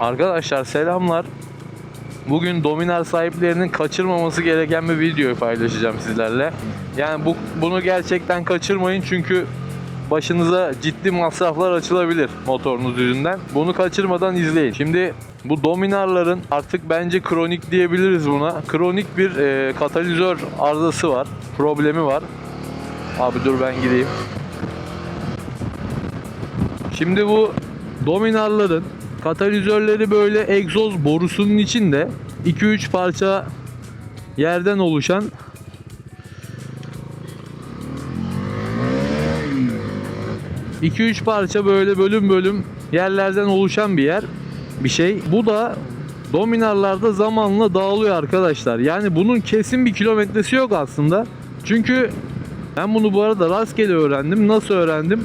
Arkadaşlar selamlar. Bugün Dominar sahiplerinin kaçırmaması gereken bir videoyu paylaşacağım sizlerle. Yani bu bunu gerçekten kaçırmayın çünkü başınıza ciddi masraflar açılabilir motorunuz yüzünden. Bunu kaçırmadan izleyin. Şimdi bu Dominar'ların artık bence kronik diyebiliriz buna. Kronik bir e, katalizör arızası var. Problemi var. Abi dur ben gideyim. Şimdi bu Dominar'ların katalizörleri böyle egzoz borusunun içinde 2-3 parça yerden oluşan iki üç parça böyle bölüm bölüm yerlerden oluşan bir yer bir şey. Bu da dominarlarda zamanla dağılıyor arkadaşlar. Yani bunun kesin bir kilometresi yok aslında. Çünkü ben bunu bu arada rastgele öğrendim. Nasıl öğrendim?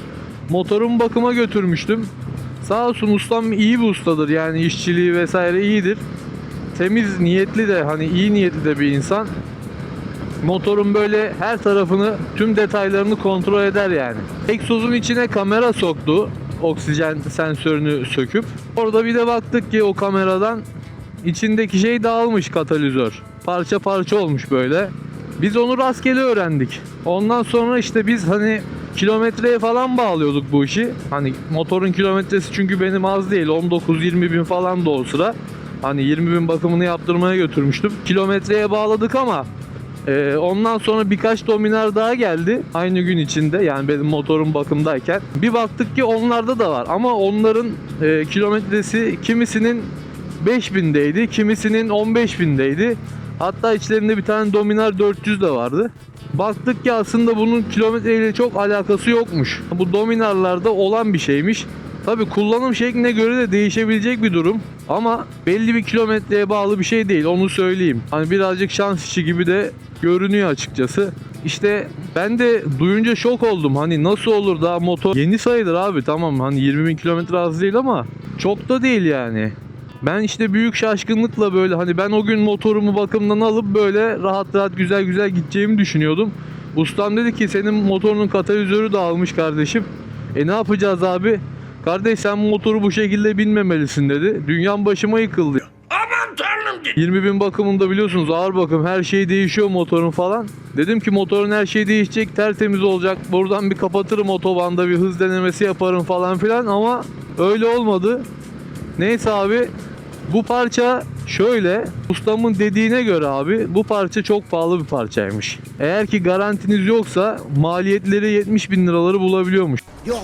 Motorumu bakıma götürmüştüm. Sağ olsun ustam iyi bir ustadır yani işçiliği vesaire iyidir. Temiz niyetli de hani iyi niyetli de bir insan. Motorun böyle her tarafını tüm detaylarını kontrol eder yani. Egzozun içine kamera soktu. Oksijen sensörünü söküp. Orada bir de baktık ki o kameradan içindeki şey dağılmış katalizör. Parça parça olmuş böyle. Biz onu rastgele öğrendik. Ondan sonra işte biz hani kilometreye falan bağlıyorduk bu işi. Hani motorun kilometresi çünkü benim az değil. 19-20 bin falan da o sıra. Hani 20 bin bakımını yaptırmaya götürmüştüm. Kilometreye bağladık ama ee, ondan sonra birkaç dominar daha geldi aynı gün içinde yani benim motorum bakımdayken. Bir baktık ki onlarda da var ama onların e, kilometresi kimisinin 5000'deydi, kimisinin 15000'deydi. Hatta içlerinde bir tane Dominar 400 de vardı. Baktık ki aslında bunun kilometreyle çok alakası yokmuş. Bu Dominar'larda olan bir şeymiş. Tabi kullanım şekline göre de değişebilecek bir durum. Ama belli bir kilometreye bağlı bir şey değil onu söyleyeyim. Hani birazcık şans işi gibi de görünüyor açıkçası. İşte ben de duyunca şok oldum. Hani nasıl olur daha motor yeni sayılır abi tamam hani 20 bin kilometre az değil ama çok da değil yani. Ben işte büyük şaşkınlıkla böyle hani ben o gün motorumu bakımdan alıp böyle rahat rahat güzel güzel gideceğimi düşünüyordum. Ustam dedi ki senin motorunun katalizörü dağılmış kardeşim. E ne yapacağız abi? Kardeş sen motoru bu şekilde binmemelisin dedi. Dünyam başıma yıkıldı. Aman tanrım dedi. 20 bin bakımında biliyorsunuz ağır bakım her şey değişiyor motorun falan. Dedim ki motorun her şey değişecek tertemiz olacak. Buradan bir kapatırım otobanda bir hız denemesi yaparım falan filan ama öyle olmadı. Neyse abi bu parça şöyle ustamın dediğine göre abi bu parça çok pahalı bir parçaymış. Eğer ki garantiniz yoksa maliyetleri 70 bin liraları bulabiliyormuş. Yok.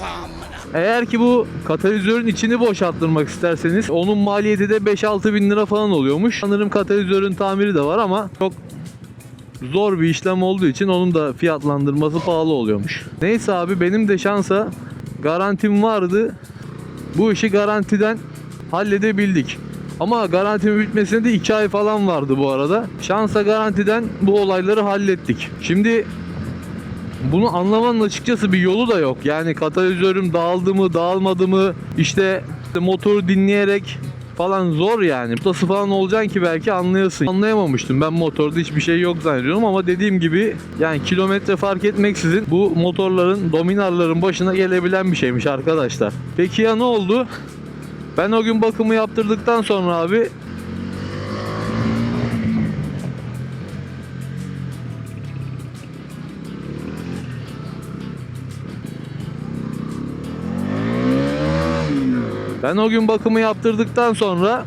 Eğer ki bu katalizörün içini boşalttırmak isterseniz onun maliyeti de 5-6 bin lira falan oluyormuş. Sanırım katalizörün tamiri de var ama çok zor bir işlem olduğu için onun da fiyatlandırması pahalı oluyormuş. Neyse abi benim de şansa garantim vardı. Bu işi garantiden halledebildik. Ama garantinin bitmesine de 2 ay falan vardı bu arada. Şansa garantiden bu olayları hallettik. Şimdi bunu anlamanın açıkçası bir yolu da yok. Yani katalizörüm dağıldı mı, dağılmadı mı, işte motoru dinleyerek falan zor yani. Ustası falan olacaksın ki belki anlayasın. Anlayamamıştım. Ben motorda hiçbir şey yok zannediyorum ama dediğim gibi yani kilometre fark etmeksizin bu motorların, dominarların başına gelebilen bir şeymiş arkadaşlar. Peki ya ne oldu? Ben o gün bakımı yaptırdıktan sonra abi Ben o gün bakımı yaptırdıktan sonra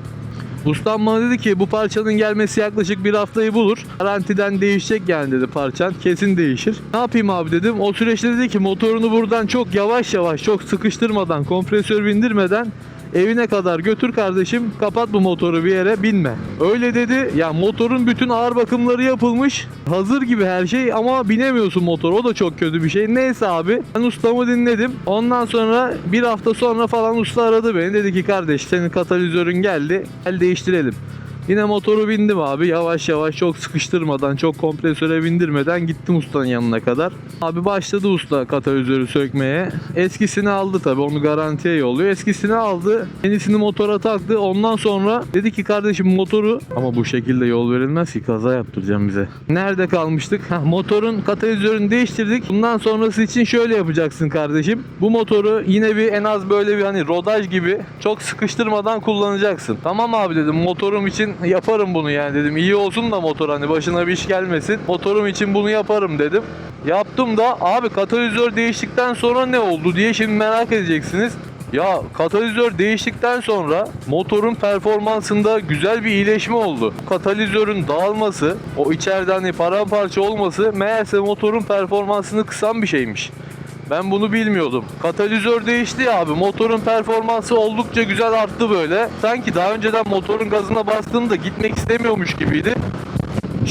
ustam bana dedi ki bu parçanın gelmesi yaklaşık bir haftayı bulur. Garantiden değişecek yani dedi parçan. Kesin değişir. Ne yapayım abi dedim. O süreçte dedi ki motorunu buradan çok yavaş yavaş çok sıkıştırmadan kompresör bindirmeden evine kadar götür kardeşim kapat bu motoru bir yere binme. Öyle dedi ya motorun bütün ağır bakımları yapılmış hazır gibi her şey ama binemiyorsun motor o da çok kötü bir şey. Neyse abi ben ustamı dinledim. Ondan sonra bir hafta sonra falan usta aradı beni dedi ki kardeş senin katalizörün geldi gel değiştirelim. Yine motoru bindim abi. Yavaş yavaş çok sıkıştırmadan, çok kompresöre bindirmeden gittim ustanın yanına kadar. Abi başladı usta katalizörü sökmeye. Eskisini aldı tabii onu garantiye yolluyor. Eskisini aldı. Yenisini motora taktı. Ondan sonra dedi ki kardeşim motoru ama bu şekilde yol verilmez ki kaza yaptıracağım bize. Nerede kalmıştık? Heh, motorun katalizörünü değiştirdik. Bundan sonrası için şöyle yapacaksın kardeşim. Bu motoru yine bir en az böyle bir hani rodaj gibi çok sıkıştırmadan kullanacaksın. Tamam abi dedim motorum için yaparım bunu yani dedim. İyi olsun da motor hani başına bir iş gelmesin. Motorum için bunu yaparım dedim. Yaptım da abi katalizör değiştikten sonra ne oldu diye şimdi merak edeceksiniz. Ya katalizör değiştikten sonra motorun performansında güzel bir iyileşme oldu. Katalizörün dağılması, o içeride hani paramparça olması meğerse motorun performansını kısan bir şeymiş. Ben bunu bilmiyordum. Katalizör değişti abi. Motorun performansı oldukça güzel arttı böyle. Sanki daha önceden motorun gazına bastığında gitmek istemiyormuş gibiydi.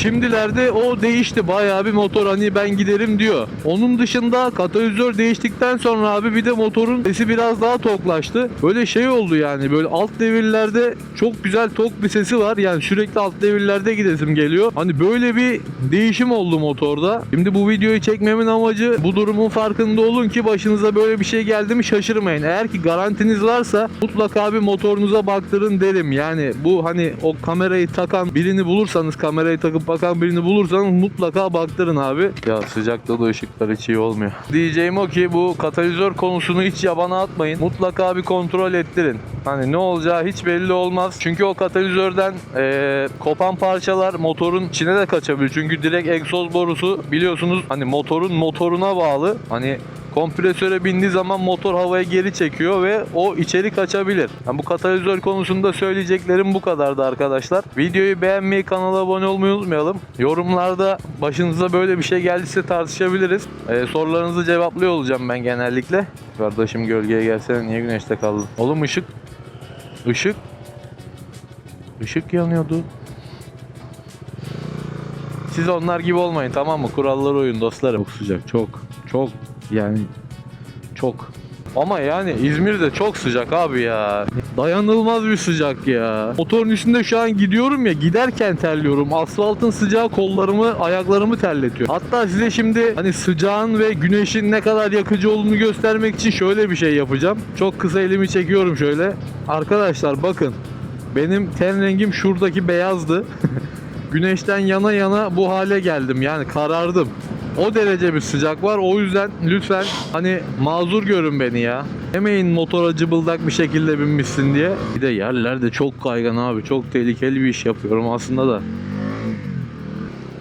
Şimdilerde o değişti bayağı bir motor hani ben giderim diyor. Onun dışında katalizör değiştikten sonra abi bir de motorun sesi biraz daha toklaştı. Böyle şey oldu yani böyle alt devirlerde çok güzel tok bir sesi var. Yani sürekli alt devirlerde gidesim geliyor. Hani böyle bir değişim oldu motorda. Şimdi bu videoyu çekmemin amacı bu durumun farkında olun ki başınıza böyle bir şey geldi mi şaşırmayın. Eğer ki garantiniz varsa mutlaka bir motorunuza baktırın derim. Yani bu hani o kamerayı takan birini bulursanız kamerayı takıp bakan birini bulursanız mutlaka baktırın abi. Ya sıcakta da ışıklar hiç iyi olmuyor. Diyeceğim o ki bu katalizör konusunu hiç yabana atmayın. Mutlaka bir kontrol ettirin. Hani ne olacağı hiç belli olmaz. Çünkü o katalizörden eee, kopan parçalar motorun içine de kaçabilir. Çünkü direkt egzoz borusu biliyorsunuz hani motorun motoruna bağlı. Hani kompresöre bindiği zaman motor havaya geri çekiyor ve o içeri kaçabilir. Yani bu katalizör konusunda söyleyeceklerim bu kadardı arkadaşlar. Videoyu beğenmeyi, kanala abone olmayı unutmayalım. Yorumlarda başınıza böyle bir şey geldiyse tartışabiliriz. Ee, sorularınızı cevaplıyor olacağım ben genellikle. Kardeşim gölgeye gelsene niye güneşte kaldın? Oğlum ışık. Işık. Işık yanıyordu. Siz onlar gibi olmayın tamam mı? Kurallara uyun dostlarım. Çok sıcak çok. Çok yani çok. Ama yani İzmir'de çok sıcak abi ya. Dayanılmaz bir sıcak ya. Motorun üstünde şu an gidiyorum ya giderken terliyorum. Asfaltın sıcağı kollarımı, ayaklarımı terletiyor. Hatta size şimdi hani sıcağın ve güneşin ne kadar yakıcı olduğunu göstermek için şöyle bir şey yapacağım. Çok kısa elimi çekiyorum şöyle. Arkadaşlar bakın. Benim ten rengim şuradaki beyazdı. Güneşten yana yana bu hale geldim. Yani karardım. O derece bir sıcak var. O yüzden lütfen hani mazur görün beni ya. Demeyin motora cıbıldak bir şekilde binmişsin diye. Bir de yerler de çok kaygan abi. Çok tehlikeli bir iş yapıyorum aslında da.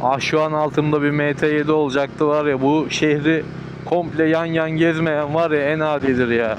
Ah şu an altımda bir MT7 olacaktı var ya bu şehri komple yan yan gezmeyen var ya en adidir ya.